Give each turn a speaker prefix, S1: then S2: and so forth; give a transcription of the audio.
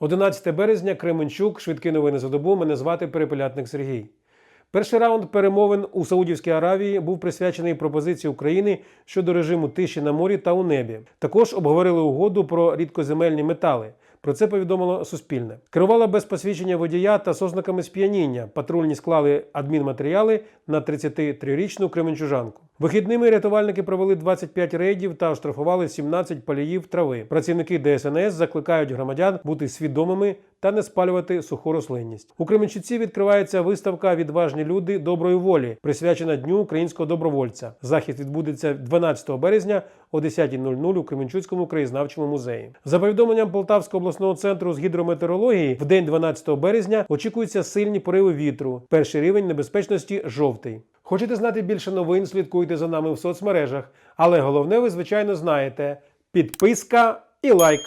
S1: 11 березня, Кременчук, швидкі новини за добу. Мене звати Перепелятник Сергій. Перший раунд перемовин у Саудівській Аравії був присвячений пропозиції України щодо режиму тиші на морі та у небі. Також обговорили угоду про рідкоземельні метали. Про це повідомило Суспільне. Керувала без посвідчення водія та з ознаками сп'яніння. Патрульні склали адмінматеріали на 33-річну кременчужанку. Вихідними рятувальники провели 25 рейдів та оштрафували 17 паліїв трави. Працівники ДСНС закликають громадян бути свідомими та не спалювати суху рослинність. У Кременчуці відкривається виставка Відважні люди доброї волі, присвячена Дню українського добровольця. Захід відбудеться 12 березня о 10.00 у Кременчуцькому краєзнавчому музеї. За повідомленням Полтавського обласного центру з гідрометеорології, в день 12 березня очікуються сильні пориви вітру. Перший рівень небезпечності жовтий. Хочете знати більше новин? Слідкуйте за нами в соцмережах. Але головне, ви звичайно знаєте: підписка і лайк.